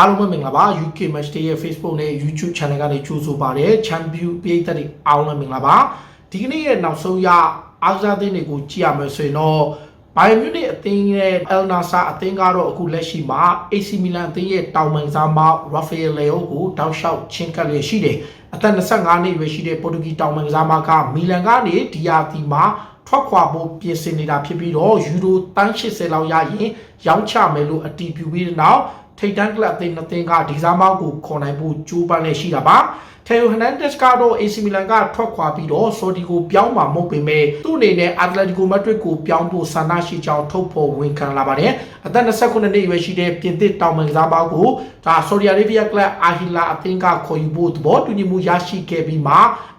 အားလုံးပဲမင်္ဂလာပါ UK Match Day ရဲ့ Facebook နဲ့ YouTube Channel ကနေကြိုဆိုပါရစေ Champion ပြည်သက်တွေအားလုံးပဲမင်္ဂလာပါဒီကနေ့ရဲ့နောက်ဆုံးရအားကစားသင်းတွေကိုကြည့်ရမယ်ဆိုရင်တော့ဘိုင်မြူနစ်အသင်းရဲ့ El Nassr အသင်းကတော့အခုလက်ရှိမှာ AC Milan အသင်းရဲ့တောင်ပန်စားမ Rafael Leao ကိုတောက်လျှောက်ချင်းကပ်လျက်ရှိတယ်အသက်25နှစ်အရွယ်ရှိတဲ့ပေါ်တူဂီတောင်ပန်စားမကမီလန်ကနေဒီယာတီမှာထွက်ခွာဖို့ပြင်ဆင်နေတာဖြစ်ပြီးတော့ယူရိုတန်း80လောက်ရရင်ရောင်းချမယ်လို့အတည်ပြုပြီးတဲ့နောက် ထိတ်တန်းကလပ်အသင်းနှစ်သင်းကဒီဇာမောက်ကိုခေါ်နိုင်ဖို့ကြိုးပမ်းနေရှိတာပါထေယိုဟန်နန်ဒက်စ်ကတော့ AC Milan ကထွက်ခွာပြီးတော့ဆော်ဒီကိုပြောင်းမှာမဟုတ်ပေမဲ့သူ့အနေနဲ့ Atletico Madrid ကိုပြောင်းဖို့ဆန္ဒရှိကြောင်းထုတ်ဖော်ဝန်ခံလာပါတယ်အသက်29နှစ်အရွယ်ရှိတဲ့ပြင်သစ်တောင်ပန်ကစားပေါင်းကိုဒါဆော်ဒီအာရေဗီးယားကလပ်အာဟီလာအသင်းကခေါ်ယူဖို့သဘောတူညီမှုရရှိခဲ့ပြီးမှ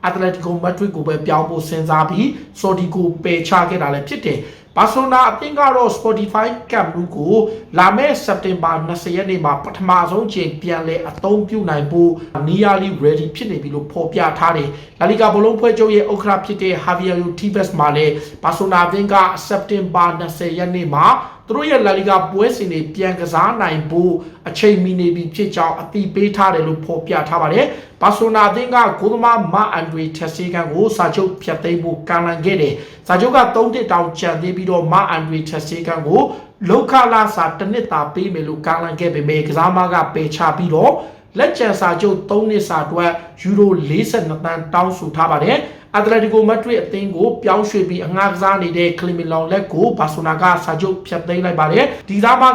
Atletico Madrid ကိုပဲပြောင်းဖို့စဉ်းစားပြီးဆော်ဒီကိုပယ်ချခဲ့တာလည်းဖြစ်တယ် ဘာဆိုနာအသင်းကတော့ Spotify Camp Nou ကိုလာမယ့်စက်တင်ဘာ20ရက်နေ့မှာပထမဆုံးချိန်ပြန်လည်အသုံးပြုနိုင်ဖို့ nearly ready ဖြစ်နေပြီလို့ဖော်ပြထားတယ်။လာလီဂါဘောလုံးဖွဲ့ချုပ်ရဲ့ဥက္ကဋ္ဌဖြစ်တဲ့ Javier Tebas မှာလည်းဘာဆိုနာအသင်းကစက်တင်ဘာ20ရက်နေ့မှာသူတို့ရဲ့လာလီဂါပွဲစဉ်တွေပြန်ကစားနိုင်ဖို့အချိန်မီနေပြီဖြစ်ကြောင်းအသိပေးထားတယ်လို့ဖော်ပြထားပါတယ်။ဘာဆိုနာအသင်းကဂိုးသမားမအန်ဒရီတက်ဆီကန်ကိုစာချုပ်ဖျက်သိမ်းဖို့ကမ်းလှမ်းခဲ့တယ်။စာချုပ်က3နှစ်တောင်ကျန်သေးပြီးတော့မအန်ဒရီတက်ဆီကန်ကိုလောက်ခလာစာတစ်နှစ်သာပေးမယ်လို့ကမ်းလှမ်းခဲ့ပေမဲ့ကစားမကပယ်ချပြီးတော့လက်ကျန်စာချုပ်3နှစ်စာအတွက်ယူရို42တန်းတောင်းဆိုထားပါတယ်။ အက်တလက်တီကိုမက်ဒရစ်အသင်းကိုပြောင်းရွှေ့ပြီးအငှားကစားနေတဲ့ကလီမီလောင်လက်ကိုဘာဆိုနာကစာချုပ်ဖျက်သိမ်းလိုက်ပါတယ်။ဒီသားမက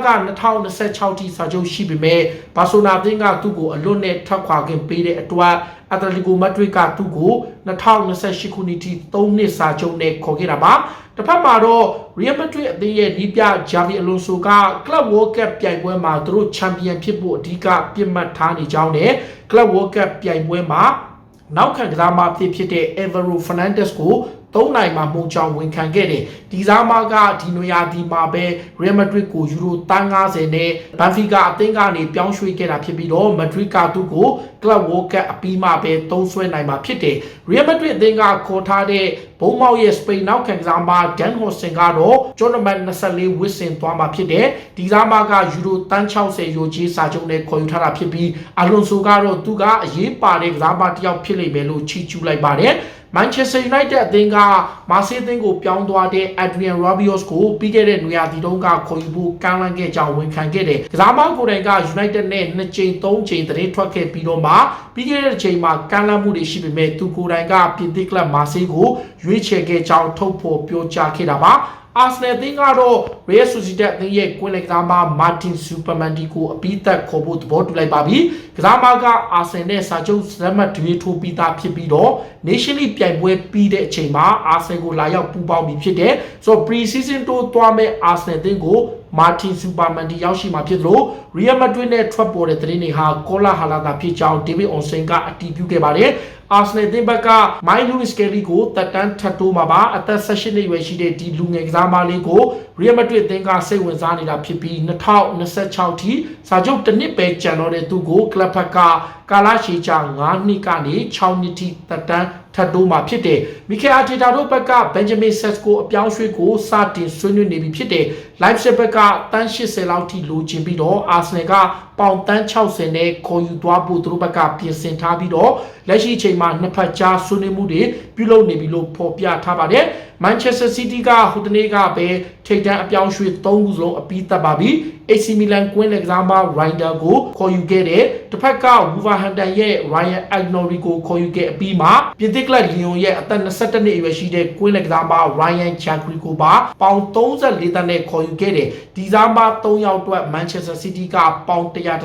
2026ထိစာချုပ်ရှိပေမဲ့ဘာဆိုနာအသင်းကသူ့ကိုအလွတ်နဲ့ထွက်ခွာခြင်းပေးတဲ့အတွက်အက်တလက်တီကိုမက်ဒရစ်ကသူ့ကို2028ခုနှစ်ထိ3နှစ်စာချုပ်နဲ့ခေါ်ခဲ့တာပါ။တစ်ဖက်မှာတော့ Real Madrid အသင်းရဲ့နီးပြ Javi Alonso က Club World Cup ပြိုင်ပွဲမှာသူတို့ချန်ပီယံဖြစ်ဖို့အဓိကပြစ်မှတ်ထားနေကြောင်းနဲ့ Club World Cup ပြိုင်ပွဲမှာ နောက်ခံကစားမဖြစ်ဖြစ်တဲ့ Evero Fernandez ကို သုံးနိုင်မှာမှုကြောင့်ဝန်ခံခဲ့တယ်ဒီစားမကဒီနွေရာသီမှာပဲ Real Madrid ကိုယူရို350နဲ့ Benfica အသင်းကနေပြောင်းရွှေ့ခဲ့တာဖြစ်ပြီးတော့ Madrid ကသူ့ကို Club World Cup အပြီးမှပဲသုံးဆွဲနိုင်မှာဖြစ်တယ် Real Madrid အသင်းကခေါ်ထားတဲ့ဘုံမောက်ရဲ့ Spain နောက်ခံကစားမ Dan Hodgson ကတော့ Tournament 24ဝစ်ဆင်သွားမှာဖြစ်တယ်ဒီစားမကယူရို360ယူကြီးစာချုပ်နဲ့ခေါ်ယူထားတာဖြစ်ပြီး Alonso ကတော့သူကအရေးပါတဲ့ကစားမတစ်ယောက်ဖြစ်လိမ့်မယ်လို့ချီးကျူးလိုက်ပါတယ် Manchester United အသင်းကမာဆေးအသင်းကိုပြောင်းသွားတဲ့ Adrian Rabiot ကိုပြီးခဲ့တဲ့နွေရာသီတုန်းကခေါ်ယူဖို့ကမ်းလှမ်းခဲ့ကြောင်းဝန်ခံခဲ့တယ်။ကစားမကိုယ်တိုင်က United နဲ့2ကြိမ်3ကြိမ်တရင်ထွက်ခဲ့ပြီးတော့မှပြီးခဲ့တဲ့ချိန်မှာကမ်းလှမ်းမှုတွေရှိပေမဲ့သူကိုယ်တိုင်ကပြင်သစ်ကလပ်မာဆေးကိုရွေးချယ်ခဲ့ကြောင်းထုတ်ဖော်ပြောကြားခဲ့တာပါ။ အာဆနယ်အသင်းကတော့ Real Sociedad အသင်းရဲ့ကွင်းလက်ကစားမမာတင်ဆူပါမန်ဒီကိုအပြီးသက်ခေါ်ဖို့သဘောတူလိုက်ပါပြီ။ကစားမကအာဆင်နဲ့စာချုပ်ဇက်မတ်တွေထိုးပြီးသားဖြစ်ပြီးတော့ Nation League ပြိုင်ပွဲပြီးတဲ့အချိန်မှာအာဆင်ကိုလာရောက်ပူးပေါင်းပြီးဖြစ်တယ်။ဆိုတော့ pre-season တိုးသွားမဲ့အာဆနယ်အသင်းကို မာတင်ဆူပါမန်ဒီရောက်ရှိမှာဖြစ်သလို Real Madrid နဲ့ထွက်ပေါ်တဲ့သတင်းတွေဟာကောလာဟာလာတာဖြစ်ကြောင်း David Onsen ကအတည်ပြုခဲ့ပါတယ်။အာဆနယ်တင်ဘက်ကမိုင်းလူးစ်ကယ်လီကိုတက်တန်းထပ်တိုးမှာပါအသက်16နှစ်ရွယ်ရှိတဲ့ဒီလူငယ်ကစားမလေးကို Real Madrid အသင်းကစိတ်ဝင်စားနေတာဖြစ်ပြီး2026ထိစာချုပ်တစ်နှစ်ပဲကျန်တော့တဲ့သူကိုကလပ်ဘက်ကကာလာရှီချာ9နှစ်ကနေ6နှစ်ထိတက်တန်း ထပ်တိုးမှာဖြစ်တယ်။မီကယ်အာတီတာတို့ဘက်ကဘန်ဂျမင်ဆက်ကိုအပြောင်းရွှေ့ကိုစတင်ဆွေးနွေးနေပြီဖြစ်တယ်။ Live ဘက်ကတန်း80လောက်ထိလိုချင်ပြီးတော့အာဆနယ်ကပေါင်တန်း60နဲ့ခေါ်ယူသွားဖို့သူတို့ဘက်ကပြင်ဆင်ထားပြီးတော့လက်ရှိအချိန်မှာနှစ်ဖက်ကြားဆွေးနွေးမှုတွေပြုလုပ်နေပြီလို့ဖော်ပြထားပါတယ်။ Manchester City ကဟိုတနေ့ကပဲထိပ်တန်းအပြောင်းရွှေ့၃ခုစလုံးအပြီးသတ်ပါပြီ။ AC Milan ကွင်းလက်ကစားမ Ryder ကိုခေါ်ယူခဲ့တဲ့တစ်ဖက်က Wolverhampton ရဲ့ Ryan Agnori ကိုခေါ်ယူခဲ့အပြီးမှာပြင်သစ်ကလပ် Lyon ရဲ့အသက်22နှစ်အရွယ်ရှိတဲ့ကွင်းလက်ကစားမ Ryan Chakri ကိုပါပေါင်34တန်းနဲ့ခေါ်ယူခဲ့တယ်။ဒီစားမ3ယောက်အတွက် Manchester City ကပေါင်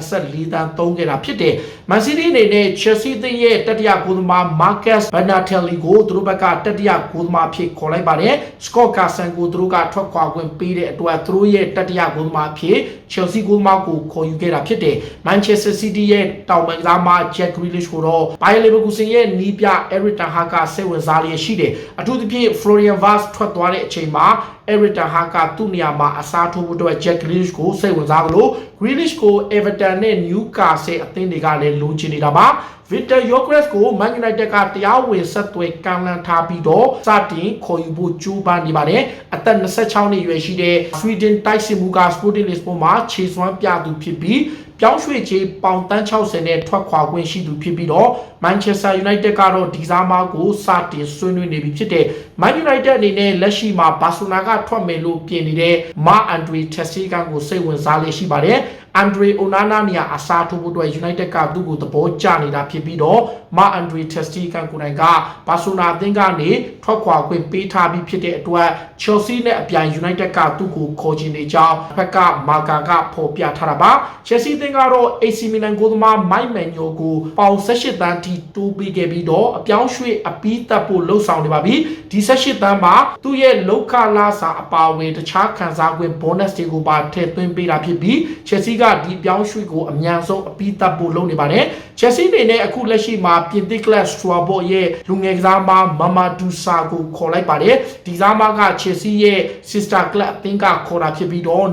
114တန်းသုံးခဲ့တာဖြစ်တယ်။ Man City အနေနဲ့ Chelsea သင်းရဲ့တတိယဂိုးသမား Marcus Bernatelli ကိုသူတို့ဘက်ကတတိယဂိုးသမားဖြစ်ခေါ်လိုက်ပါတယ်။ Scott Carson ကိုသူတို့ကထွက်ခွာခွင့်ပေးတဲ့အတွက်သူတို့ရဲ့တတိယဂိုးသမားဖြစ် Chelsea ဂိုးသမားကိုခေါ်ယူခဲ့တာဖြစ်တယ်။ Manchester City ရဲ့တောင်ပန်ကစားမ Jack Grealish ကိုတော့ Bayer Leverkusen ရဲ့နီးပြ Eric Ten Hag ကစိတ်ဝင်စားလျက်ရှိတယ်။အထူးသဖြင့် Florian Wirtz ထွက်သွားတဲ့အချိန်မှာ Eric Ten Hag ကသူ့နေရာမှာအစားထိုးဖို့အတွက် Jack Grealish ကိုစိတ်ဝင်စားသလို Grealish ကို Everton နဲ့ Newcastle အသင်းတွေကလည်းလိုချင်နေတာပါ။ Victor Yokres ကို Man United ကတရားဝင်ဆက်သွယ်ကမ်းလှမ်းထားပြီးတော့စတင်ခေါ်ယူဖို့ကြိုးပမ်းနေပါတယ်။အသက်26နှစ်အရွယ်ရှိတဲ့ Sweden တိုက်စစ်မှုက Sporting Lisbon မှာခြေစွမ်းပြသူဖြစ်ပြီး ပြောင်းရွှေ့ချေပေါင်တန်း60နဲ့ထွက်ခွာခွင့်ရှိသူဖြစ်ပြီးတော့ Manchester United ကတော့ဒီဇာမာကိုစတင်ဆွေးနွေးနေပြီဖြစ်တဲ့ Man United အနေနဲ့လက်ရှိမှာဘာစီလိုနာကထွက်မယ်လို့ပြင်နေတဲ့ Marc Andre ter Stegen ကိုစိတ်ဝင်စားလေရှိပါတယ် အန်ဒရီအိုနာနာနီယာအစားထိုးဖို့အတွက် United ကသူ့ကိုသဘောကျနေတာဖြစ်ပြီးတော့မာအန်ဒရီတက်စတီကန်ကိုယ်တိုင်ကဘာဆိုနာအသင်းကနေထွက်ခွာခွင့်ပေးထားပြီးဖြစ်တဲ့အတွက် Chelsea နဲ့အပြိုင် United ကသူ့ကိုခေါ်ချင်နေကြောင်းဘက်ကမာကာကဖော်ပြထားတာပါ Chelsea အသင်းကတော့ AC Milan ကိုသမားမိုက်မန်ညိုကိုပေါင်18တန်းထိတိုးပေးခဲ့ပြီးတော့အပြောင်းရွှေ့အပီးတက်ဖို့လှုံ့ဆော်နေပါပြီဒီ18တန်းမှာသူ့ရဲ့လောက်ခလာစာအပါအဝင်တခြားခံစား권 bonus တွေကိုပါထည့်သွင်းပေးတာဖြစ်ပြီး Chelsea ကဒီပြောင်းရွှေ့ကိုအမြန်ဆုံးအပီးတက်ဖို့လုပ်နေပါတယ်။ Chelsea အနေနဲ့အခုလက်ရှိမှာပြင်သစ်ကလပ် Strasbourg ရဲ့လူငယ်ကစားမမမာဒူဆာကိုခေါ်လိုက်ပါတယ်။ဒီကစားမက Chelsea ရဲ့ sister club အသင်းကခေါ်တာဖြစ်ပြီးတော့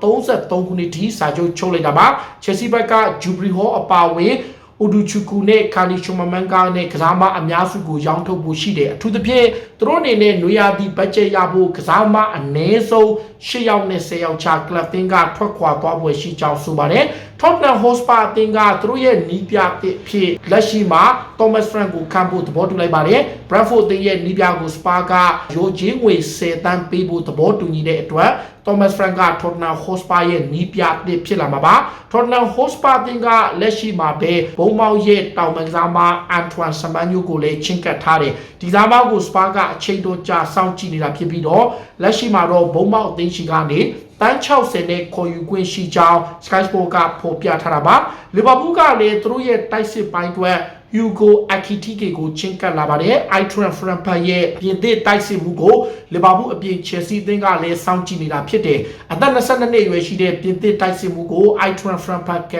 2033ခုနှစ်ထိစာချုပ်ချုပ်လိုက်တာပါ။ Chelsea ဘက်က Jubilee Hall အပါအဝင် အိုဒူချူကူနဲ့ကာလီချိုမမန်ကာနဲ့ကစားမအများစုကိုရောင်းထုတ်ဖို့ရှိတယ်အထူးသဖြင့်သူတို့အနေနဲ့နွေရာသီဘတ်ဂျက်ရဖို့ကစားမအနည်းဆုံး၈ယောက်နဲ့၁၀ယောက်ချကလပ်တင်းကထွက်ခွာသွားပွဲရှိကြောင်းဆိုပါတယ် Tottenham Hotspur အသင်းကသူတို့ရဲ့နီးပြတစ်ဖြစ်လက်ရှိမှာ Thomas Frank ကိုခံဖို့သဘောတူလိုက်ပါတယ် Brentford အသင်းရဲ့နီးပြကို Spur ကရိုချင်းငွေ10တန်းပေးဖို့သဘောတူညီတဲ့အတွက် Thomas Frank က Tottenham Hotspur ရဲ့နီးပြတစ်ဖြစ်လာမှာပါ Tottenham Hotspur အသင်းကလက်ရှိမှာပဲဘုံမောက်ရဲ့တောင်ပန်ကစားမ Antoine Semenyo ကိုလည်းချင်းကပ်ထားတယ်ဒီကစားမကို Spur ကအချိန်တော်ကြာစောင့်ကြည့်နေတာဖြစ်ပြီးတော့လက်ရှိမှာတော့ဘုံမောက်အသင်းရှိကနေ တန်း60နဲ့ခေါ်ယူခွင့်ရှိကြောင်း Sky Sport ကဖော်ပြထားတာပါလီဗာပူးကလည်းသူတို့ရဲ့တိုက်စစ်ပိုင်းအတွက် Hugo Ekitike ကိုချင်းကပ်လာပါတယ်။ Itran Frankfurt ရဲ့ပြင်သစ်တိုက်စစ်မှုကိုလီဗာပူးအပြင် Chelsea အသင်းကလည်းစောင့်ကြည့်နေတာဖြစ်တယ်။အသက်22နှစ်အရွယ်ရှိတဲ့ပြင်သစ်တိုက်စစ်မှုကို Itran Frankfurt က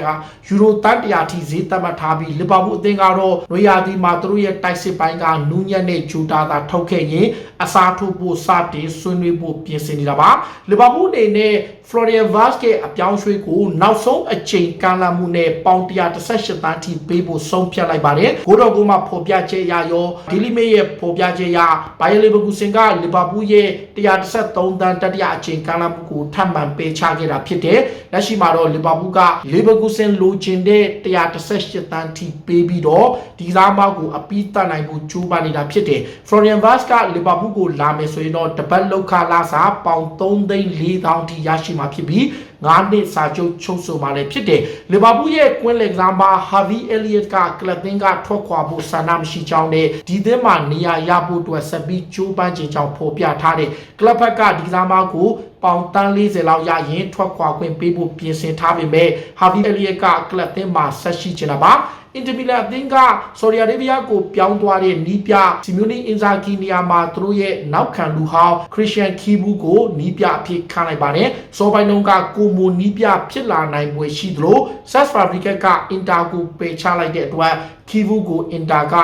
ယူရိုတန်တရာထိဈေးသတ်မှတ်ထားပြီးလီဗာပူးအသင်းကတော့နွေရာသီမှာသူတို့ရဲ့တိုက်စစ်ပိုင်းကနူးညံ့တဲ့ဂျူတာသာထုတ်ခဲ့ရင်အစားထိုးဖို့စတင်ဆွေးနွေးဖို့ပြင်ဆင်နေတာပါ။လီဗာပူးအနေနဲ့ Florian Vaz ရဲ့အပြောင်းရွှေ့ကိုနောက်ဆုံးအချိန်ကမ်းလှမ်းမှုနဲ့ပေါင်118တန်းထိပေးဖို့ဆုံးဖြတ်လိုက်ပါတယ်။ဂိုးတော်ကူမှာဖော်ပြချက်ရရော Daily Mail ရဲ့ဖော်ပြချက်ရဘိုင်ယယ်လီဗာပူးစင်ကလီဗာပူးရဲ့113တန်းတတိယအချိန်ကမ်းလှမ်းမှုကိုထပ်မံပေးချခဲ့တာဖြစ်တယ်။လက်ရှိမှာတော့လီဗာပူးကလီဗာပူးစင်လိုချင်တဲ့118တန်းထိပေးပြီးတော့ဒီကစားမကိုအပီးတတ်နိုင်ဖို့ကြိုးပမ်းနေတာဖြစ်တယ်။ Florian Vaz ကလီဗာပူးကိုလာမယ်ဆိုရင်တော့တပတ်လောက်ခလာစာပေါင်3သိန်း4000ထိရရှိမှာဖြစ်ပြီး 9နှစ်စာချုပ်ချုပ်ဆိုมาလည်းဖြစ်တယ်လီဗာပူးရဲ့ကွင်းလက်ကစားမဟာဗီအယ်လီယတ်ကကလပ်တင်းကထွက်ခွာဖို့ဆန္ဒမရှိကြောင်းနဲ့ဒီသင်းမှာနေရာရဖို့အတွက်ဆက်ပြီးကြိုးပမ်းခြင်းကြောင့်ဖော်ပြထားတယ်ကလပ်ဘက်ကဒီကစားမကိုပေါင်တန်း40လောက်ရရင်ထွက်ခွာခွင့်ပေးဖို့ပြင်ဆင်ထားပေမဲ့ဟာဗီအယ်လီယတ်ကကလပ်တင်းမှာဆက်ရှိချင်တာပါ အင်တမီလာအသင်းကဆော်ဒီအာရေဗျကိုပြောင်းသွားတဲ့နီးပြစီမျိုးနီအင်ဇာကီနီယာမှာသူတို့ရဲ့နောက်ခံလူဟောင်းခရစ်ယာန်ခီဘူးကိုနီးပြအဖြစ်ခန့်လိုက်ပါတယ်။စောပိုင်းတုန်းကကိုမိုနီးပြဖြစ်လာနိုင်ပွဲရှိသလိုဆက်ဖာဘရီကတ်ကအင်တာကိုပယ်ချလိုက်တဲ့အတွက်ခီဘူးကိုအင်တာက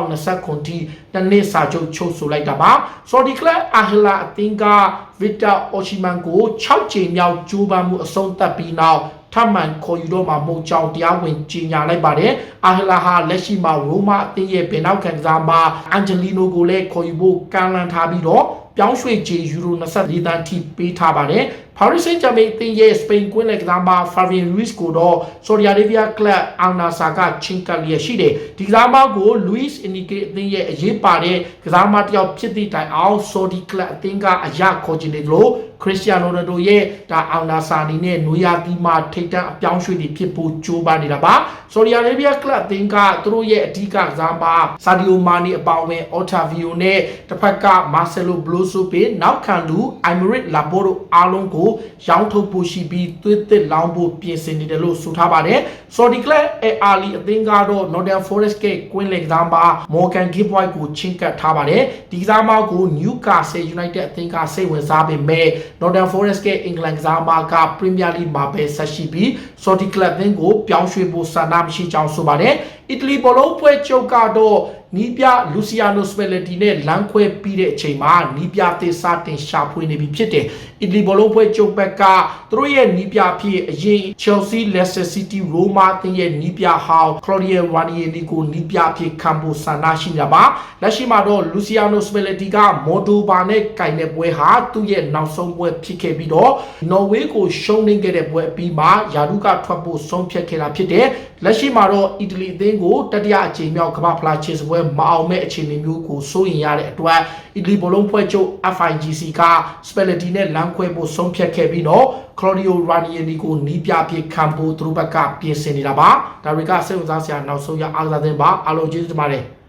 2020ခုထိနှစ်နှစ်စာချုပ်ချုပ်ဆိုလိုက်တာပါ။ဆော်ဒီကလပ်အာဟလာအသင်းကဗစ်တာအိုချီမန်ကို6ချိန်မြောက်ကြိုးပမ်းမှုအဆုံးသတ်ပြီးနောက် ထပ်မံခေါ်ယူတော့မှာမဟုတ်ကြောင်းတရားဝင်ကြေညာလိုက်ပါတယ်။အာဟလာဟာလက်ရှိမှာရိုမာအသင်းရဲ့ဘယ်နောက်ခံကစားမအန်ဂျလီနိုကိုလည်းခေါ်ယူဖို့ကမ်းလှမ်းထားပြီးတော့ပြောင်းရွှေ့ချေယူရို24တန်းထိပေးထားပါတယ်။ Paris Saint-Germain အသင်းရဲ့စပိန်ကွင်းလက်ကစားမ Fabian Ruiz ကိုတော့ Saudi Arabia Club Al Nassr ကချင်းကပ်လျက်ရှိတယ်။ဒီကစားမကို Luis Enrique အသင်းရဲ့အရေးပါတဲ့ကစားမတစ်ယောက်ဖြစ်သည့်တိုင်အောင် Saudi Club အသင်းကအရခေါ်ချင်တယ်လို့ခရစ္စတီယာနိုရိုဒိုရဲ့ဒါအောင်နာဆာနီနဲ့နွေယာတီမှာထိတ်တန့်အပြောင်းရွှေ့တွေဖြစ်ဖို့ကြိုးပမ်းနေတာပါဆော်ဒီအာရေဗျကလပ်အသင်းကသူတို့ရဲ့အဓိကကစားပါဆာဒီယိုမာနီအပေါင်းဝင်အော်တာဗီယိုနဲ့တစ်ဖက်ကမာဆယ်လိုဘလိုဆိုပေနောက်ခံလူအိုင်မရစ်လာဘိုရိုအားလုံးကိုရောင်းထုတ်ဖို့ရှိပြီးသွေးသစ်လောင်းဖို့ပြင်ဆင်နေတယ်လို့ဆိုထားပါတယ်ဆော်ဒီကလပ်အဲအာလီအသင်းကတော့ Northern Forest ကကွင်းလက်ကစားပါ Morgan Gibbs ကိုချင်းကပ်ထားပါတယ်ဒီကစားမကို Newcastle United အသင်းကစိတ်ဝင်စားပေမဲ့ Northern Forest ကအင်္ဂလန်ကစားမက Premier League မှာပဲဆက်ရှိပြီး Saudi Club အသင်းကိုပြောင်းရွှေ့ဖို့ဆန္ဒမရှိကြောင်းဆိုပါတယ်။အီတလီဘောလုံးပွဲချုပ်ကတော့ နီးပြလူစီယာနိုစပယ်လက်တီနဲ့လမ်းခွဲပြီးတဲ့အချိန်မှာနီးပြသစ်စတင်ရှာဖွေနေပြီဖြစ်တယ်အီတလီဘောလုံးဖွဲ့ချုပ်ဘက်ကသူတို့ရဲ့နီးပြဖြစ်အရင် Chelsea Leicester City Roma တင်ရဲ့နီးပြဟောင်း Claudio Ranieri ကိုနီးပြဖြစ်ခံဖို့ဆန္ဒရှိနေတာပါလက်ရှိမှာတော့ Luciano Spalletti က Moldova နဲ့ကင်တဲ့ပွဲဟာသူ့ရဲ့နောက်ဆုံးပွဲဖြစ်ခဲ့ပြီးတော့ Norway ကိုရှုံးနိမ့်ခဲ့တဲ့ပွဲအပြီးမှာယာရုကထွက်ဖို့ဆုံးဖြတ်ခဲ့တာဖြစ်တယ်လက်ရှိမှာတော့အီတလီအသင်းကိုတတိယအကြိမ်မြောက်ကမ္ဘာဖလားချေစပွဲမအောင်မဲ့အခြေအနေမျိုးကိုစိုးရင်ရတဲ့အတွက်အီတလီဘောလုံးဖွဲ့ချုပ် FIGC က Spalletti နဲ့လမ်းခွဲဖို့ဆုံးဖြတ်ခဲ့ပြီးတော့ Claudio Ranieri ကိုနီးပြဖြစ်ခံဖို့သူတို့ဘက်ကပြင်ဆင်နေတာပါဒါတွေကစိတ်ဝင်စားစရာနောက်ဆုံးရအားကစားသင်းပါအားလုံးကျေးဇူးတင်ပါတယ်